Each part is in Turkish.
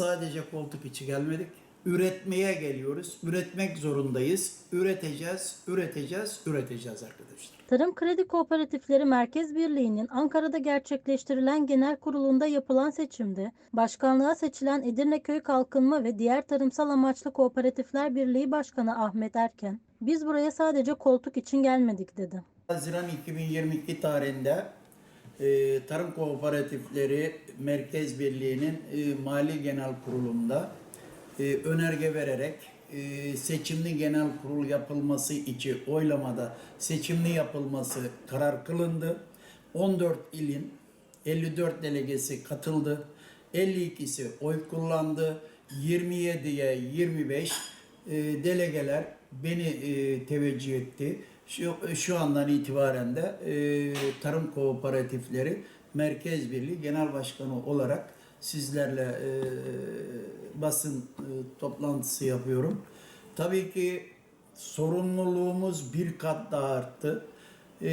Sadece koltuk içi gelmedik. Üretmeye geliyoruz. Üretmek zorundayız. Üreteceğiz, üreteceğiz, üreteceğiz arkadaşlar. Tarım Kredi Kooperatifleri Merkez Birliği'nin Ankara'da gerçekleştirilen genel kurulunda yapılan seçimde başkanlığa seçilen Edirne Köy Kalkınma ve diğer tarımsal amaçlı kooperatifler Birliği Başkanı Ahmet Erken, biz buraya sadece koltuk için gelmedik dedi. Haziran 2022 tarihinde e, Tarım Kooperatifleri Merkez Birliği'nin e, Mali Genel Kurulu'nda e, önerge vererek e, seçimli genel kurul yapılması için oylamada seçimli yapılması karar kılındı. 14 ilin 54 delegesi katıldı. 52'si oy kullandı. 27'ye 25 e, delegeler beni e, teveccüh etti. Şu, şu andan itibaren de e, Tarım Kooperatifleri Merkez Birliği Genel Başkanı olarak sizlerle e, basın e, toplantısı yapıyorum. Tabii ki sorumluluğumuz bir kat daha arttı. E,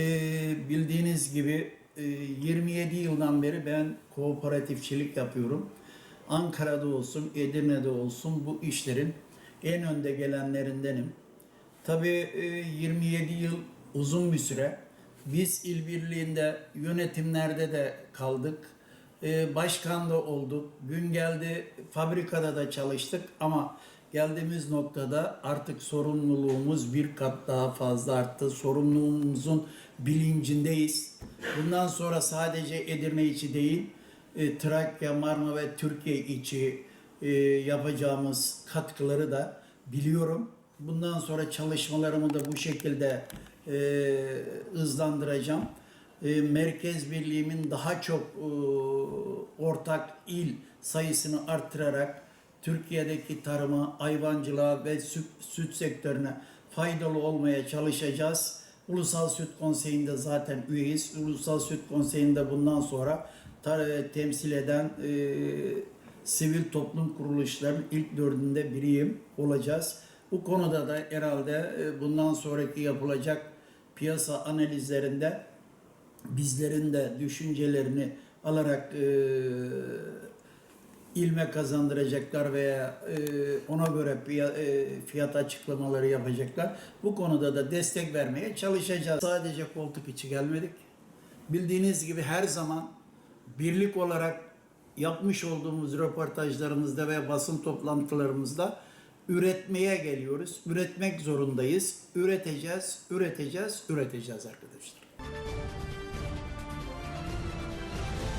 bildiğiniz gibi e, 27 yıldan beri ben kooperatifçilik yapıyorum. Ankara'da olsun, Edirne'de olsun bu işlerin en önde gelenlerindenim. Tabii e, 27 yıl uzun bir süre. Biz il birliğinde yönetimlerde de kaldık. E, Başkan da olduk. Gün geldi fabrikada da çalıştık ama geldiğimiz noktada artık sorumluluğumuz bir kat daha fazla arttı. Sorumluluğumuzun bilincindeyiz. Bundan sonra sadece Edirne içi değil, e, Trakya, Marmara ve Türkiye içi e, yapacağımız katkıları da biliyorum. Bundan sonra çalışmalarımı da bu şekilde e, hızlandıracağım. E, merkez birliğimin daha çok e, ortak il sayısını arttırarak Türkiye'deki tarıma, hayvancılığa ve süt, süt sektörüne faydalı olmaya çalışacağız. Ulusal Süt Konseyi'nde zaten üyeyiz. Ulusal Süt Konseyi'nde bundan sonra tar- temsil eden e, sivil toplum kuruluşlarının ilk dördünde biriyim olacağız. Bu konuda da herhalde e, bundan sonraki yapılacak piyasa analizlerinde bizlerin de düşüncelerini alarak e, ilme kazandıracaklar veya e, ona göre fiyat açıklamaları yapacaklar. Bu konuda da destek vermeye çalışacağız. Sadece koltuk içi gelmedik. Bildiğiniz gibi her zaman birlik olarak yapmış olduğumuz röportajlarımızda ve basın toplantılarımızda üretmeye geliyoruz. Üretmek zorundayız. Üreteceğiz, üreteceğiz, üreteceğiz arkadaşlar.